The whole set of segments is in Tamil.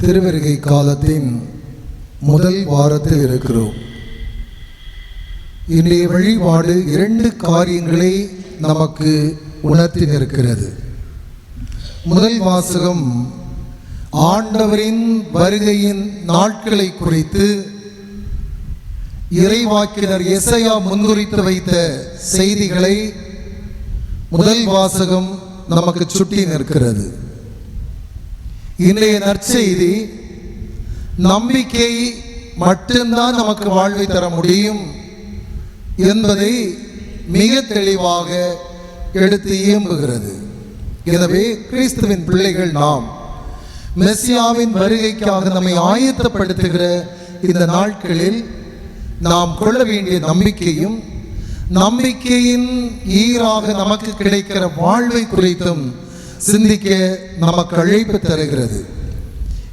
திருவருகை காலத்தின் முதல் வாரத்தில் இருக்கிறோம். இன்றைய வழிபாடு இரண்டு காரியங்களை நமக்கு உணர்த்தி நிற்கிறது. முதல் வாசகம் ஆண்டவரின் வருகையின் நாட்களை குறித்து இறைவாக்கினர் எசையா முன்குறித்து வைத்த செய்திகளை முதல் வாசகம் நமக்கு சுட்டி நிற்கிறது. இன்றைய நற்செய்தி நம்பிக்கை மட்டும்தான் நமக்கு வாழ்வை தர முடியும் என்பதை மிக தெளிவாக எடுத்து இயம்புகிறது. எனவே கிறிஸ்துவின் பிள்ளைகள் நாம் மெஸ்ஸியாவின் வருகைக்காக நம்மை ஆயத்தப்படுத்துகிற இந்த நாட்களில் நாம் கொள்ள வேண்டிய நம்பிக்கையும் நம்பிக்கையின் ஈராக நமக்கு கிடைக்கிற வாழ்வை குறித்தும் சிந்திக்க நமக்கு அழைப்பு தருகிறது.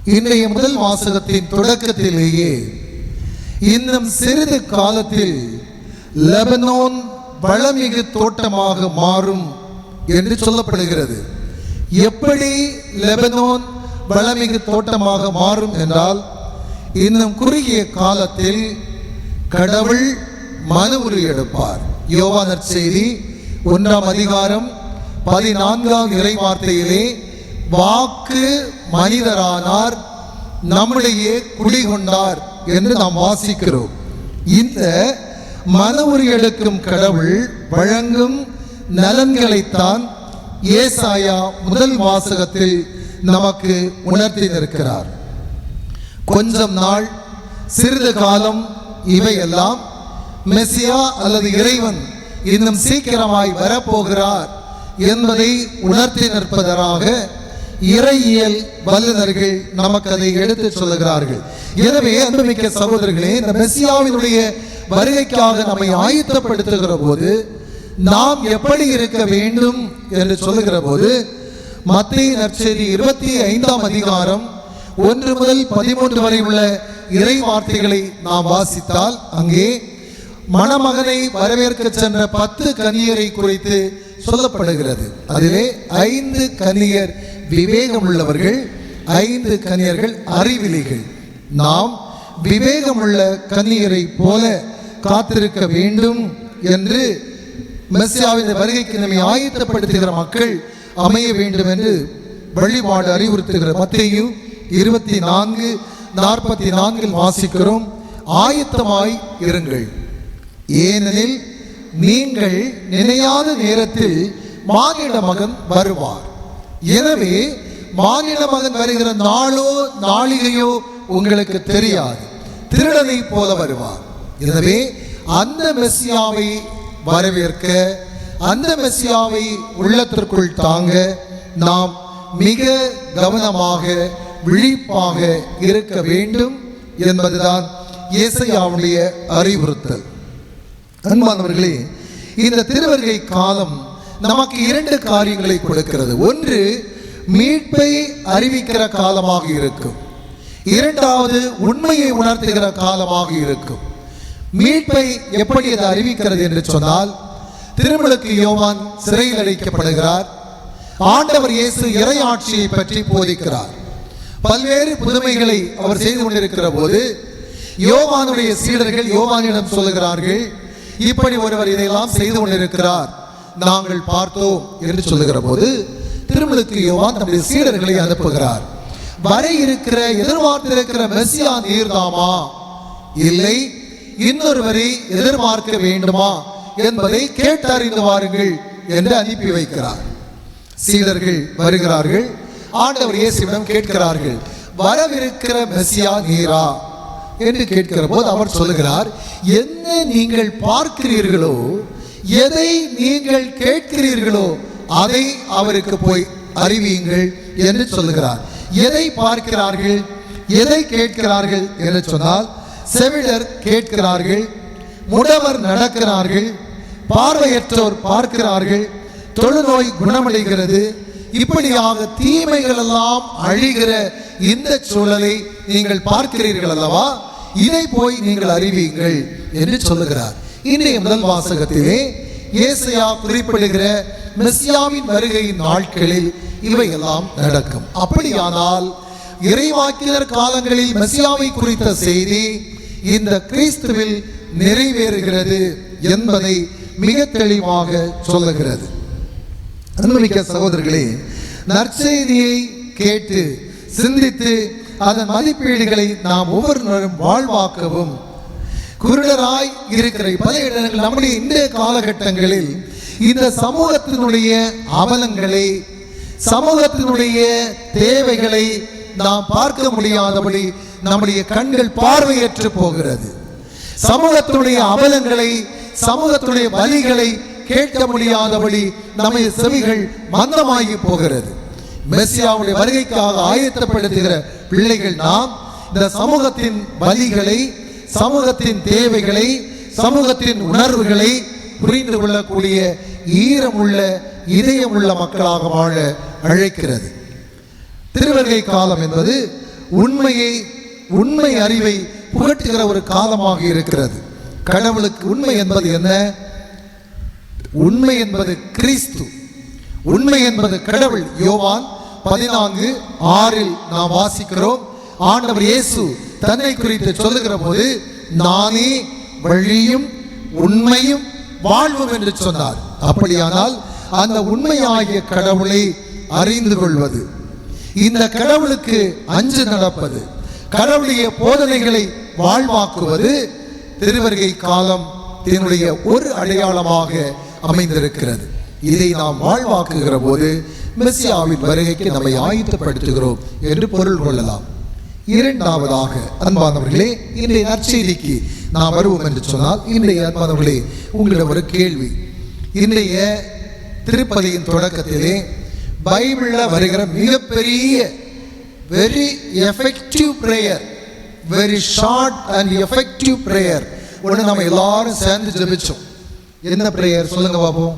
இன்றைய முதல் வாசகத்தின் தொடக்கத்திலேயே இன்னும் சிறிது காலத்தில் லெபனோன் வளமிகு தோட்டமாக மாறும் என்று சொல்லப்படுகிறது. எப்படி லெபனோன் வளமிகு தோட்டமாக மாறும் என்றால் இன்னும் குறுகிய காலத்தில் கடவுள் மனு உரு எடுப்பார். யோவானர் செய்தி ஒன்றாம் அதிகாரம் பதினான்காம் இறைவார்த்தையிலே வாக்கு மனிதரானார் நம்முடைய குடிகொண்டார் என்று நாம் வாசிக்கிறோம். இந்த மன உரு எடுக்கும் கடவுள் வழங்கும் நலன்களைத்தான் ஏசாயா முதல் வாசகத்தில் நமக்கு உணர்த்தி நிற்கிறார் கொஞ்சம் நாள் சிறிது காலம் இவையெல்லாம் மெஸ்ஸியா அல்லது இறைவன் இன்னும் சீக்கிரமாய் வரப்போகிறார். என்பதை உணர்த்தி நிற்பதற்காக இறையியல் வல்லுநர்கள் நமக்கு அதை எடுத்து சொல்லுகிறார்கள். எனவே அன்புமிக்க சகோதரர்களே இந்த மெஸ்ஸியாவினுடைய வருகைக்காக நம்மை ஆயத்தப்படுத்துகிற போது நாம் எப்படி இருக்க வேண்டும் என்று சொல்லுகிற போது மத்திய நற்செய்தி இருபத்தி ஐந்தாம் அதிகாரம் ஒன்று முதல் பதிமூன்று வரை உள்ள இறை வார்த்தைகளை நாம் வாசித்தால் அங்கே மணமகனை வரவேற்க சென்ற பத்து கன்னியரை குறித்து சொல்லப்படுகிறது. அதிலே ஐந்து கன்னியர் விவேகம் உள்ளவர்கள் ஐந்து கன்னியர்கள் அறிவிலிகள். நாம் விவேகமுள்ள கன்னியரை போல காத்திருக்க வேண்டும் என்று மெஸ்ஸியாவின் வருகைக்கு நம்மை ஆயத்தப்படுத்துகிற மக்கள் அமைய வேண்டும் என்று வழிபாடு அறிவுறுத்துகிற மத்தையும் இருபத்தி நான்கு நாற்பத்தி நான்கில் வாசிக்கிறோம். ஆயத்தமாய் இருங்கள். ஏனெனில் நீங்கள் நினையாத நேரத்தில் மானிட மகன் வருவார். எனவே மானிட மகன் வருகிற நாளோ நாளிகையோ உங்களுக்கு தெரியாது. திருடனை போல வருவார். எனவே அந்த மெஸ்ஸியாவை வரவேற்க அந்த மெஸ்ஸியாவை உள்ளத்திற்குள் தாங்க நாம் மிக கவனமாக விழிப்பாக இருக்க வேண்டும் என்பதுதான் இயேசையாவுடைய அறிவுறுத்தல். அன்பானவர்களே இந்த திருவருகை காலம் நமக்கு இரண்டு காரியங்களை கொடுக்கிறது. ஒன்று மீட்பை அறிவிக்கிற காலமாக இருக்கும். இரண்டாவது உண்மையை உணர்த்துகிற காலமாக இருக்கும். மீட்பை எப்படி அது அறிவிக்கிறது என்று சொன்னால் திருமலுக்கு யோவான் சிறையில் அடைக்கப்படுகிறார். ஆண்டவர் இயேசு இறை ஆட்சியை பற்றி போதிக்கிறார். பல்வேறு புதுமைகளை அவர் செய்து கொண்டிருக்கிற போது யோவானுடைய சீடர்கள் யோவானிடம் சொல்லுகிறார்கள் இப்படி ஒருவர் இதையெல்லாம் செய்து கொண்டிருக்கிறார். நாங்கள் பார்த்தோம் என்று சொல்லுகிற போது திருமலுக்கு யோவான் தன்னுடைய சீடர்களை அனுப்புகிறார். வர இருக்கிற எதிர்பார்த்திருக்கிற மெஸ்ஸியா நீர்தாமா? இல்லை இன்னொருவரை எதிர்பார்க்க வேண்டுமா என்பதை கேட்டறிந்து வாருங்கள் என்று அனுப்பி வைக்கிறார். சீடர்கள் வருகிறார்கள். ஆண்டவர் இயேசுவிடம் கேட்கிறார்கள் வரவிருக்கிற மெஸ்ஸியா நீரா? என்று கேட்கிற போது அவர் சொல்லுகிறார் என்ன நீங்கள் பார்க்கிறீர்களோ எதை நீங்கள் கேட்கிறீர்களோ அதை அவருக்கு போய் அறிவியுங்கள் என்று சொல்லுகிறார். எதை பார்க்கிறார்கள் எதை கேட்கிறார்கள் என்று சொன்னால் செவிடர் கேட்கிறார்கள் முடவர் நடக்கிறார்கள் பார்வையற்றோர் பார்க்கிறார்கள் தொழுநோய் குணமடைகிறது இப்படியாக தீமைகள் எல்லாம் அழிகிற இந்த சூழலை நீங்கள் பார்க்கிறீர்கள் அல்லவா? இதை போய் நீங்கள் அறிவியுங்கள் என்று சொல்லுகிறார். இன்றைய முதல் வாசகத்திலே இயேசையா குறிப்பிடுகிற மெஸ்யாவின் வருகையின் நாட்களில் இவையெல்லாம் நடக்கும். அப்படியானால் இறைவாக்கினர் காலங்களில் மெஸ்யாவை குறித்த செய்தி இந்த கிறிஸ்துவில் நிறைவேறுகிறது என்பதை மிக தெளிவாக சொல்லுகிறது. அன்புமிக்க சகோதரர்களே நற்செய்தியை கேட்டு சிந்தித்து அதன் மதிப்பீடுகளை நாம் ஒவ்வொரு வாழ்வாக்கவும். குருடராய் இருக்கிற பல இடங்கள் நம்முடைய இன்றைய காலகட்டங்களில் இந்த சமூகத்தினுடைய அவலங்களை சமூகத்தினுடைய தேவைகளை நாம் பார்க்க முடியாதபடி நம்முடைய கண்கள் பார்வையற்று போகிறது. சமூகத்துடைய அவலங்களை சமூகத்துடைய வழிகளை கேட்க முடியாதபடி நமது செவிகள் மந்தமாகி போகிறது. மெஸ்ஸியாவுடைய வருகைக்காக ஆயத்தப்படுத்துகிற பிள்ளைகள் நாம் இந்த சமூகத்தின் வழிகளை சமூகத்தின் தேவைகளை சமூகத்தின் உணர்வுகளை புரிந்து கொள்ளக்கூடிய ஈரமுள்ள இதயமுள்ள மக்களாக வாழ அழைக்கிறது. திருவருகை காலம் என்பது உண்மையை உண்மை அறிவை புகட்டுகிற ஒரு காலமாக இருக்கிறது. கடவுளுக்கு உண்மை என்பது என்ன? உண்மை என்பது கிறிஸ்து. உண்மை என்பது கடவுள். யோவான் பதினான்கு ஆறில் நாம் வாசிக்கிறோம். ஆண்டவர் இயேசு தன்னை குறித்து சொல்லுகிற போது நானே வழியும் உண்மையும் வாழ்வும் என்று சொன்னார். அப்படியானால் அந்த உண்மையாகிய கடவுளை அறிந்து கொள்வது. இந்த கடவுளுக்கு அஞ்சு நடப்பது. கடவுளுடைய போதனைகளை வாழ்வாக்குவது. திருவருகை காலம் இதனுடைய ஒரு அடையாளமாக அமைந்திருக்கிறது. இதை நாம் வாழ்வாக்குகிற போது மெஸ்ஸியாவின் வருகைக்கு நம்மை ஆயத்தப்படுத்துகிறோம் என்று பொருள் கொள்ளலாம். இரண்டாவதாக அன்பானவர்களே இன்றைய நற்செய்திக்கு நாம் வருவோம் என்று சொன்னால் இன்றைய அன்பானவர்களே உங்களிடம் ஒரு கேள்வி. இன்றைய திருப்பதியின் தொடக்கத்திலே பைபிளில் வருகிற மிகப்பெரிய very effective prayer very short and effective prayer ஒன்று நம்ம எல்லாரும் சேர்ந்து ஜெபிச்சோம். என்ன ப்ரேயர் சொல்லுங்க பாப்போம்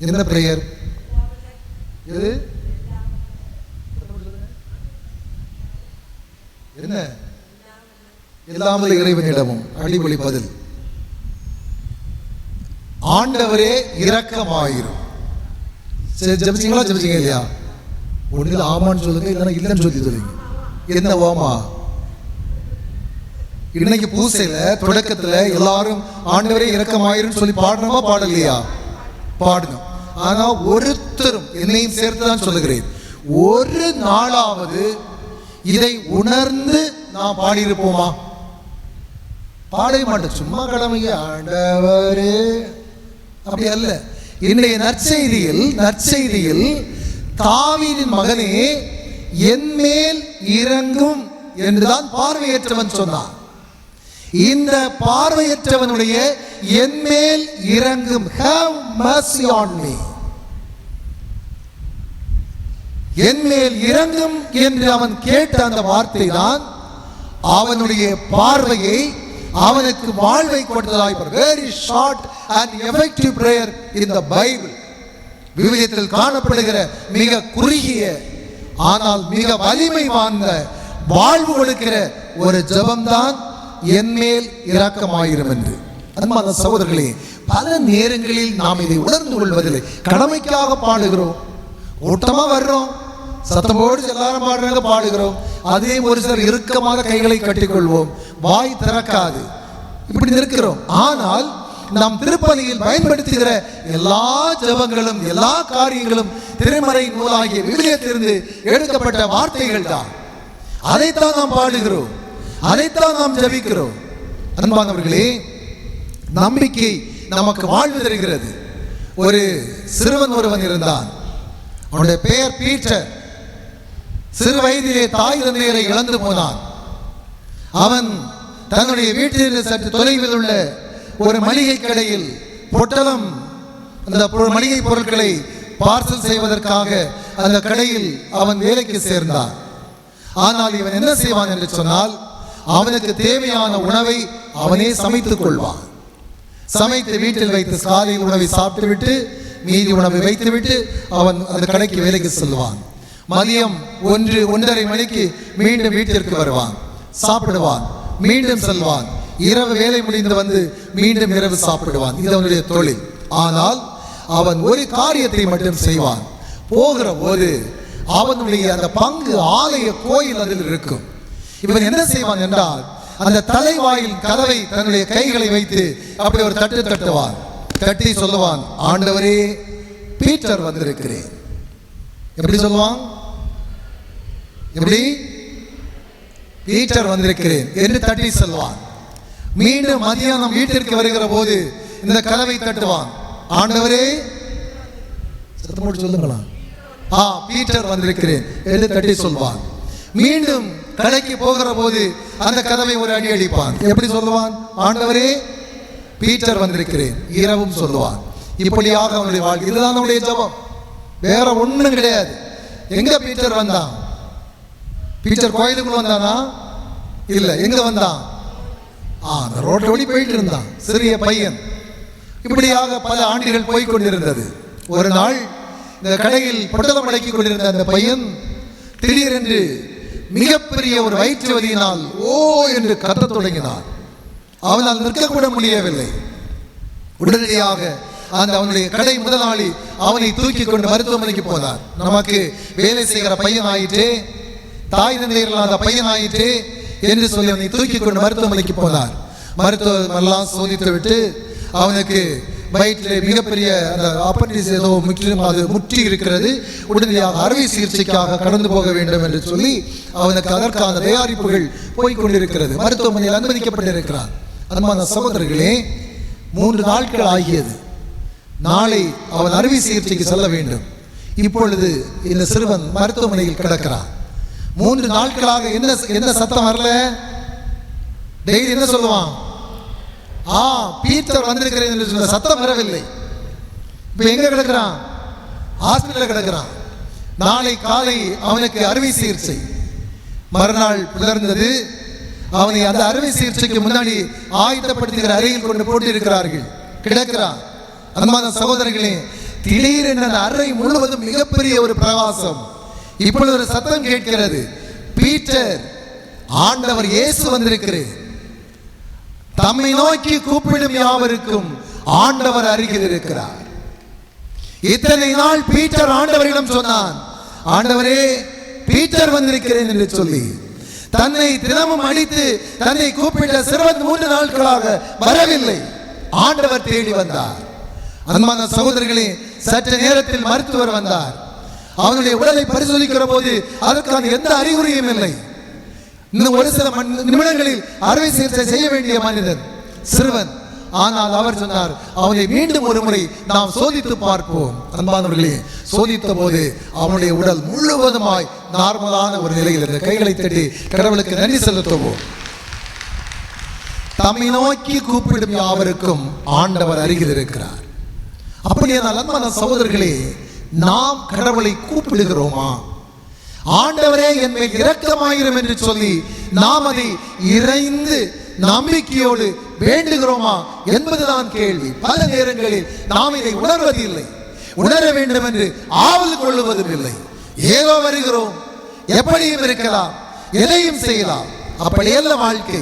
என்ன ப்ரேயர் எது? என்ன? இல்லாமல் இறைவனிடமும். அடிபொலி பதில். ஆண்டவரே இரக்கமாயிரும் சரி ஜபிச்சிங்களா? ஜபிச்சிங்க இல்லையா? ஒன்றில் ஆமான்னு சொல்லுங்க இல்லைன்னா இல்லைன்னு சொல்லி சொல்லுங்க. என்ன ஓமா இன்னைக்கு பூசையில தொடக்கத்துல எல்லாரும் ஆண்டவரே இரக்கமாயிரும் சொல்லி பாடணுமா பாடலையா? பாடணும் ஆனா ஒருத்தரும் என்னையும் சேர்த்து தான் சொல்லுகிறேன். ஒரு நாளாவது இதை உணர்ந்து நாம் பாடியிருப்போமா? பாடவே மாட்டோம். சும்மா கடமைங்க ஆண்டவரே. அப்படி அல்ல. இன்றைய நற்செய்தியில் நற்செய்தியில் தாவீதின் மகனே என் மேல் இறங்கும் என்றுதான் பார்வையற்றவன் சொன்னான். இந்த பார்வையற்றவனுடைய என் மேல் இறங்கும் ஹேவ் mercy on என் மேல் இறங்கும் என்று அவன் கேட்ட அந்த வார்த்தை தான் அவனுடைய பார்வையை அவனுக்கு வாழ்வை கொடுத்ததாய் very short and effective prayer in the Bible விவிலியத்தில் காணப்படுகிற மிக குறுகிய ஆனால் மிக வலிமை வாய்ந்த வாழ்வு கொடுக்கிற ஒரு ஜபம்தான் என்மேல் இரக்கமாயிரும் என்று அன்பான சகோதரர்களே பல நேரங்களில் நாம் இதை உணர்ந்து கொள்வதில்லை. கடமைக்காக பாடுகிறோம். ஓட்டமா வர்றோம். சத்தமோடு எல்லாரும் பாடுறாங்க பாடுகிறோம். அதே ஒரு சிலர் இறுக்கமாக கைகளை கட்டிக்கொள்வோம். வாய் திறக்காது. இப்படி நிற்கிறோம். ஆனால் நாம் திருப்பலியில் பயன்படுத்துகிற எல்லா ஜபங்களும் எல்லா காரியங்களும் திருமறை நூலாகிய விவிலியத்திலிருந்து எடுக்கப்பட்ட வார்த்தைகள் தான். அதைத்தான் நாம் பாடுகிறோம். அதைத்தான் நாம் ஜபிக்கிறோம். அன்பானவர்களே நம்பிக்கை நமக்கு வாழ்வு தருகிறது. ஒரு சிறுவன் ஒருவன் இருந்தான். அவனுடைய பெயர் பீட்டர். சிறு வயதிலே தாய் தந்தையரை இழந்து போனான். அவன் தன்னுடைய வீட்டில் சற்று தொலைவில் உள்ள ஒரு மளிகை கடையில் பொட்டலம் அந்த மளிகை பொருட்களை பார்சல் செய்வதற்காக அந்த கடையில் அவன் வேலைக்கு சேர்ந்தான். ஆனால் இவன் என்ன செய்வான் என்று சொன்னால் அவனுக்கு தேவையான உணவை அவனே சமைத்துக் கொள்வான் சமைத்து வீட்டில் வைத்து காலையில் உணவை சாப்பிட்டுவிட்டு மீதி உணவை வைத்துவிட்டு அவன் அந்த கடைக்கு வேலைக்கு செல்வான் மதியம் ஒன்று ஒன்றரை மணிக்கு மீண்டும் வீட்டிற்கு வருவான். சாப்பிடுவான். மீண்டும் செல்வான். இரவு வேலை முடிந்து வந்து மீண்டும் இரவு சாப்பிடுவான். இது அவனுடைய தொழில். ஆனால் அவன் ஒரு காரியத்தை மட்டும் செய்வான். போகிற போது அவனுடைய அந்த பங்கு ஆலய கோயில் அதில் இருக்கும். இவன் என்ன செய்வான் என்றால் அந்த தலைவாயில் கதவை தன்னுடைய கைகளை வைத்து அப்படி ஒரு தட்டு தட்டுவான் தட்டி சொல்லுவான் ஆண்டவரே பீட்டர் வந்திருக்கிறேன். எப்படி சொல்லுவான்? எப்படி? பீட்டர் வந்திருக்கிறேன் என்று தட்டி சொல்வான் மீண்டும் மதியானம் வீட்டிற்கு வருகிற போது இந்த கதவை தட்டுவான். ஆண்டவரே சத்தமோடு சொல்லுங்களா ஆ பீட்டர் வந்திருக்கிறேன் என்று தட்டி சொல்வான் மீண்டும் கடைக்கு போகிற போது அந்த கதவை ஒரு அடி அடிப்பான். எப்படி சொல்லுவான்? ஆண்டவரே பீட்டர் வந்திருக்கிறேன். இரவும் சொல்லுவான். இப்படியாக அவனுடைய வாழ்க்கை. இதுதான் அவனுடைய ஜெபம். வேற ஒன்றும் கிடையாது. எங்க பீட்டர் வந்தான்? பீட்டர் கோயிலுக்குள்ள வந்தானா? இல்ல. எங்க வந்தான்? ஆ அந்த ரோட்டை போயிட்டு இருந்தான். சிறிய பையன். இப்படியாக பல ஆண்டுகள் போய்கொண்டிருந்தது ஒரு நாள் இந்த கடையில் பொட்டலம் அடக்கிக் கொண்டிருந்த அந்த பையன் திடீரென்று மிகப்பெரிய ஒரு வயிற்று வலியினால் ஓ என்று கத்தத் தொடங்கினான் அவனால் நிற்கக்கூட முடியவில்லை. உடனடியாக அந்த அவனுடைய கடை முதலாளி அவனை தூக்கி கொண்டு மருத்துவமனைக்கு போனார். நமக்கு வேலை செய்கிற பையன் ஆயிற்று தாய் தந்தையர் இல்லாத பையன் ஆயிற்று என்று சொல்லி அவனை தூக்கி கொண்டு மருத்துவமனைக்கு போனார். மருத்துவம் எல்லாம் சோதித்து விட்டு அவனுக்கு வயிற்றில் மிகப்பெரிய அந்த அப்பண்டிஸ் ஏதோ முற்றிலும் அது முற்றி இருக்கிறது உடனடியாக அறுவை சிகிச்சைக்காக கடந்து போக வேண்டும் என்று சொல்லி அவனுக்கு அதற்கான தயாரிப்புகள் போய்கொண்டிருக்கிறது. மருத்துவமனையில் அனுமதிக்கப்பட்டிருக்கிறார். அன்பான சகோதரர்களே மூன்று நாட்கள் ஆகியது. நாளை அவன் அறுவை சிகிச்சைக்கு செல்ல வேண்டும். இப்பொழுது இந்த சிறுவன் மருத்துவமனையில் கிடக்கிறான். மூன்று நாட்களாக என்ன என்ன சத்தம் வரல? டெய்லி என்ன சொல்லுவான்? ஆ பீட்டர் வந்திருக்கிறேன் என்று சொல்ல சத்தம் வரவில்லை. இப்போ எங்கே கிடக்கிறான்? ஹாஸ்பிட்டலில் கிடக்கிறான். நாளை காலை அவனுக்கு அறுவை சிகிச்சை. மறுநாள் புலர்ந்தது அவனை அந்த அறுவை சிகிச்சைக்கு முன்னாடி ஆயுதப்படுத்துகிற அறையில் கொண்டு போட்டு இருக்கிறார்கள் கிடக்கிறான். அன்பான சகோதரர்களே திடீரென அந்த அறை முழுவதும் மிகப்பெரிய ஒரு பிரகாசம். இப்பொழுது ஒரு சத்தம் கேட்கிறது. பீட்டர் ஆண்டவர் இயேசு வந்திருக்கிறேன் தம்மை நோக்கி கூப்பிடும் யாவருக்கும் ஆண்டவர் அருகில் இருக்கிறார். இத்தனை நாள் பீட்டர் ஆண்டவரிடம் சொன்னான் ஆண்டவரே பீட்டர் வந்திருக்கிறேன் என்று சொல்லி தன்னை தினமும் அடித்து தன்னை கூப்பிட்ட சிறுவன் மூன்று நாட்களாக வரவில்லை. ஆண்டவர் தேடி வந்தார். அன்பான சகோதரர்களே சற்று நேரத்தில் மருத்துவர் வந்தார். அவனுடைய உடலை பரிசோதிக்கிற போது அதற்கான எந்த அறிகுறியும் இல்லை. இன்னும் ஒரு சில நிமிடங்களில் அறுவை சிகிச்சை செய்ய வேண்டிய மனிதன் சிறுவன். ஆனால் அவர் சொன்னார் அவனை மீண்டும் ஒரு முறை நாம் சோதித்து பார்ப்போம். அன்பானவர்களே சோதித்த போது அவனுடைய உடல் முழுவதுமாய் நார்மலான ஒரு நிலையில் இருந்த கைகளை தட்டி கடவுளுக்கு நன்றி செலுத்துவோம். தம்மை நோக்கி கூப்பிடும் யாவருக்கும் ஆண்டவர் அருகில் இருக்கிறார். அப்படியே அன்பான சகோதரர்களே நாம் கடவுளை கூப்பிடுகிறோமா? ஆண்டவரே என் மேல் இரக்கமாயிரும் என்று சொல்லி நாம் அதை இறைந்து நம்பிக்கையோடு வேண்டுகிறோமா என்பதுதான் கேள்வி. பல நேரங்களில் நாம் இதை உணர்வதில்லை. உணர வேண்டும் என்று ஆவல் கொள்ளுவதும் இல்லை. ஏதோ வருகிறோம். எப்படியும் இருக்கலாம். எதையும் செய்யலாம். அப்படியல்ல வாழ்க்கை.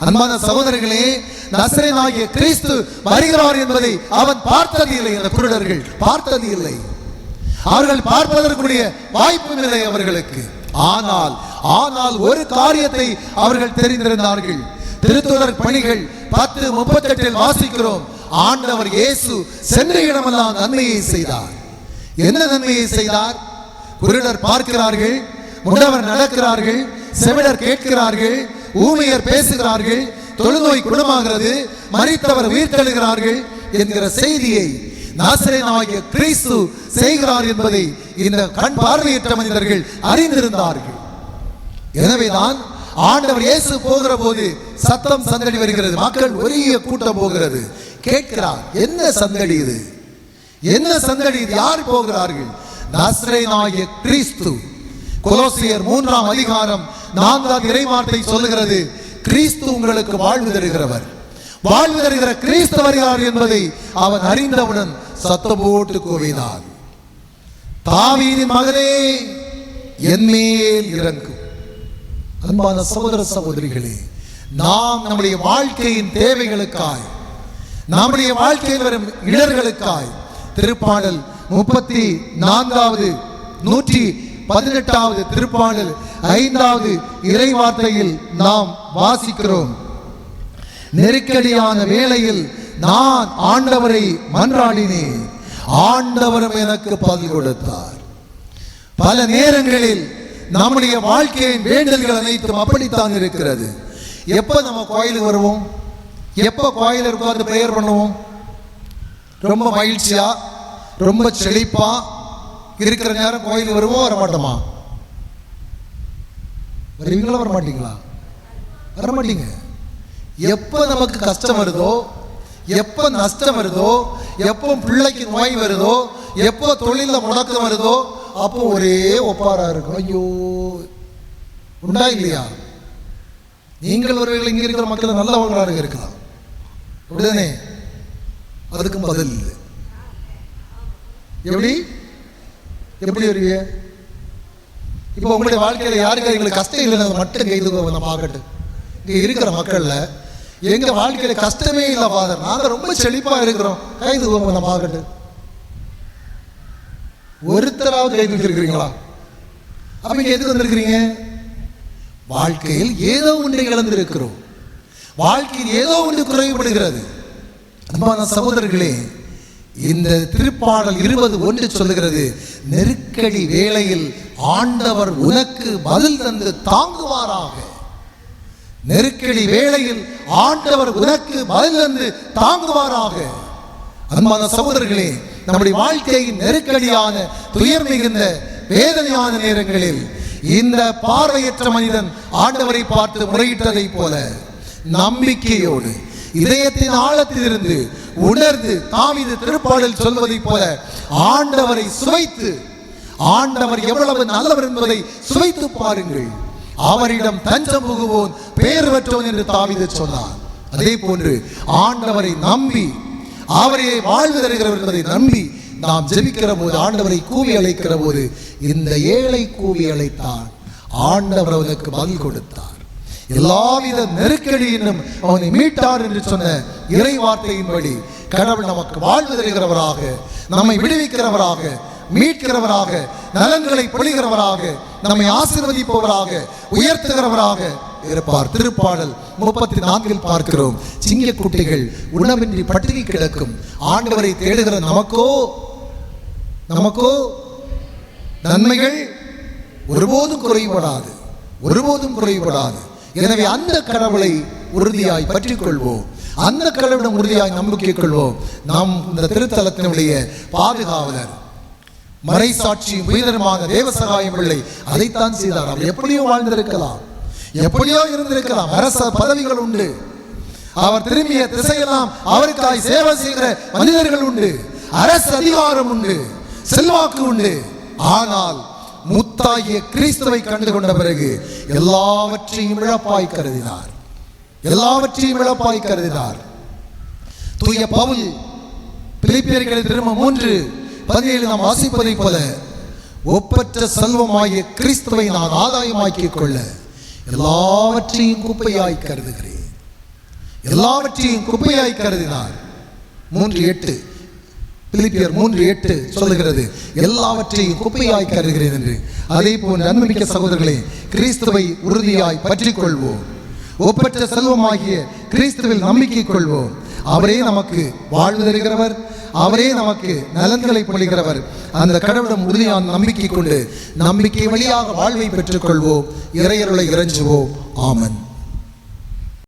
அன்பான சகோதரர்களே நசரனாகிய கிறிஸ்து வருகிறார் என்பதை அவன் பார்த்தது இல்லை என்ற குருடர்கள் பார்த்தது இல்லை அவர்கள் பார்ப்பதற்குரிய வாய்ப்பும் இல்லை அவர்களுக்கு. ஆனால் ஆனால் ஒரு காரியத்தை அவர்கள் தெரிந்திருந்தார்கள். திருத்துதர் பணிகள் பத்து முப்பத்தெட்டில் வாசிக்கிறோம். ஆண்டவர் இயேசு சென்ற இடமெல்லாம் நன்மையை செய்தார். என்ன நன்மையை செய்தார்? குருடர் பார்க்கிறார்கள் முடவர் நடக்கிறார்கள் செவிடர் கேட்கிறார்கள் ஊமையர் பேசுகிறார்கள் தொழுநோய் குணமாகிறது மறித்தவர் உயிர்த்தெழுகிறார்கள் என்கிற செய்தியை நாசரேனாகிய கிறிஸ்து செய்கிறார் என்பதை இந்த கண் பார்வையற்ற மனிதர்கள் அறிந்திருந்தார்கள். எனவேதான் ஆண்டவர் இயேசு போகிற போது சத்தம் சந்தடி வருகிறது. மக்கள் ஒரே கூட்டம் போகிறது. கேட்கிறார் என்ன சந்தடி இது? என்ன சந்தடி இது? யார் போகிறார்கள்? நாசரேனாகிய கிறிஸ்து. கொலோசியர் மூன்றாம் அதிகாரம் நான்காம் இறைவார்த்தை சொல்லுகிறது கிறிஸ்து உங்களுக்கு வாழ்வு தருகிறவர். வாழ்வு தருகிற கிறிஸ்து வருகிறார் என்பதை அவன் அறிந்தவுடன் சத்தம் போட்டு கூவினான். தாவீதின் மகனே என் மேல் இறங்கும் அன்பான சகோதர சகோதரிகளே நாம் நம்முடைய வாழ்க்கையின் தேவைகளுக்காய் நம்முடைய வாழ்க்கையில் வரும் இடர்களுக்காய் திருப்பாடல் முப்பத்தி நான்காவது நூற்றி பதினெட்டாவது திருப்பாடல் ஐந்தாவது இறைவார்த்தையில் நாம் வாசிக்கிறோம். நெருக்கடியான வேளையில் நான் ஆண்டவரை மன்றாடினேன். ஆண்டவரும் எனக்கு பதில் கொடுத்தார். பல நேரங்களில் நம்முடைய வாழ்க்கையின் வேண்டல்கள் அனைத்தும் அப்படித்தான் இருக்கிறது. எப்ப நம்ம கோயிலுக்கு வருவோம்? எப்ப கோயிலில் உட்கார்ந்து பிரேயர் பண்ணுவோம்? ரொம்ப மகிழ்ச்சியா? ரொம்ப செழிப்பா? இருக்கிற நேரம் கோயிலுக்கு வருவோம் வர மாட்டோமா? வருவீங்களா வர மாட்டீங்களா வர மாட்டீங்க எப்போ நமக்கு கஷ்டம் வருதோ எப்போ நஷ்டம் வருதோ எப்போ பிள்ளைக்கு நோய் வருதோ எப்போ தொழிலில் முடக்கம் வருதோ அப்போ ஒரே ஒப்பாரா இருக்கும். ஐயோ உண்டா இல்லையா? நீங்கள் ஒருவேளை இங்கே இருக்கிற மக்கள் நல்லவங்களாக இருக்கலாம். அப்படிதானே அதுக்கும் பதில் இல்லை. எப்படி? எப்படி வருவீங்க இப்போ உங்களுடைய வாழ்க்கையில் யாருக்கு எங்களுக்கு கஷ்டம் இல்லைன்னு மட்டும் கைது நான் பார்க்கட்டும். இருக்கிற மக்களில் எங்க வாழ்க்கையில கஷ்டமே இல்லை ஃபாதர் நாங்க ரொம்ப செழிப்பா இருக்கிறோம். கைது நான் பார்க்கட்டும் ஒருத்தராவது கை தூக்கிருக்கிறீங்களா அப்ப இங்க எதுக்கு வந்திருக்கிறீங்க? வாழ்க்கையில் ஏதோ ஒன்றை இழந்திருக்கிறோம். வாழ்க்கையில் ஏதோ ஒன்று குறைவுபடுகிறது. அன்பான சகோதரர்களே இந்த திருப்பாடல் இருபது ஒன்று சொல்லுகிறது நெருக்கடி வேளையில் ஆண்டவர் உனக்கு பதில் தந்து தாங்குவாராக. நெருக்கடி வேளையில் ஆண்டவர் உனக்கு பதில் தந்து தாங்குவாராக. அன்பான சகோதரர்களே நம்முடைய வாழ்க்கையின் நெருக்கடியான துயர் மிகுந்த வேதனையான நேரங்களில் இந்த பார்வையற்ற மனிதன் ஆண்டவரை பார்த்து முறையிட்டதை போல நம்பிக்கையோடு இதயத்தின் ஆழத்திலிருந்து உணர்ந்து தாவீது திருப்பாடல் சொல்வதைப் போல ஆண்டவரை சுவைத்து ஆண்டவர் எவ்வளவு நல்லவர் என்பதை சுவைத்து பாருங்கள். அவரிடம் தஞ்சம் புகுவோன் பேர் பெற்றோன் என்று தாவீது சொன்னார் அதே போன்று ஆண்டவரை நம்பி அவரையே வாழ்வு தருகிறவர் என்பதை நம்பி நாம் ஜெபிக்கிற போது ஆண்டவரை கூவி அழைக்கிற போது இந்த ஏழை கூவி அழைத்தான். ஆண்டவர் அவனுக்கு பதில் கொடுத்தார். எல்லாவித நெருக்கடியினும் அவனை மீட்டார் என்று சொன்ன இறை வார்த்தையின்படி கடவுள் நமக்கு வாழ்வு தருகிறவராக நம்மை விடுவிக்கிறவராக மீட்கிறவராக நலன்களை பொழிகிறவராக நம்மை ஆசிர்வதிப்பவராக உயர்த்துகிறவராக இருப்பார். திருப்பாடல் முப்பத்தி நான்கில் பார்க்கிறோம். சிங்க குட்டிகள் உணவின்றி பட்டினி கிடக்கும். ஆண்டவரை தேடுகிற நமக்கோ நமக்கோ நன்மைகள் ஒருபோதும் குறைபடாது. ஒருபோதும் குறைபடாது. எனவே அந்த கடவுளை உறுதியாய் பற்றிக் கொள்வோம் அந்த கடவுளிடம் உறுதியாய் நம்பிக்கை கொள்வோம். நாம் இந்த திருத்தலத்தினுடைய பாதுகாவலர். மறைசாட்சி தேவ சகாயம் பிள்ளை அதைத்தான் செய்தார். அவர் எப்படியோ வாழ்ந்திருக்கலாம். எப்படியோ இருந்திருக்கலாம். அரச பதவிகள் உண்டு. அவர் திரும்பிய திசையெல்லாம் அவருக்காய் சேவை செய்கிற மனிதர்கள் உண்டு. அரசு அதிகாரம் உண்டு. செல்வாக்கு உண்டு. ஆனால் முத்தாகிய கிறிஸ்துவை கண்டு கொண்ட பிறகு எல்லாவற்றையும் இழப்பாய் கருதினார். எல்லாவற்றையும் இழப்பாய் கருதினார். தூய பவுல் பிலிப்பியர்களை திரும்ப மூன்று பதினேழு நாம் வாசிப்பதைப் போல ஒப்பற்ற செல்வமாகிய கிறிஸ்துவை நான் ஆதாயமாக்கிக் கொள்ள எல்லாவற்றையும் குப்பையாய் கருதுகிறேன். எல்லாவற்றையும் குப்பையாய் கருதினார். மூன்று எட்டு பிலிப்பியர் மூன்று எட்டு சொல்லுகிறது எல்லாவற்றையும் குப்பையாய் கருதுகிறேன் என்று. அதே போல் அன்புமிக்க சகோதரர்களே கிறிஸ்துவை உறுதியாய் பற்றி கொள்வோம். ஒப்பற்ற செல்வமாகிய கிறிஸ்துவில் நம்பிக்கை கொள்வோம். அவரே நமக்கு வாழ்வு தருகிறவர். அவரே நமக்கு நலன்களை பொழிகிறவர் அந்த கடவுளிடம் உறுதியான நம்பிக்கை கொண்டு நம்பிக்கை வழியாக வாழ்வை பெற்றுக்கொள்வோம். இறையருளை இறைஞ்சுவோம். ஆமன்.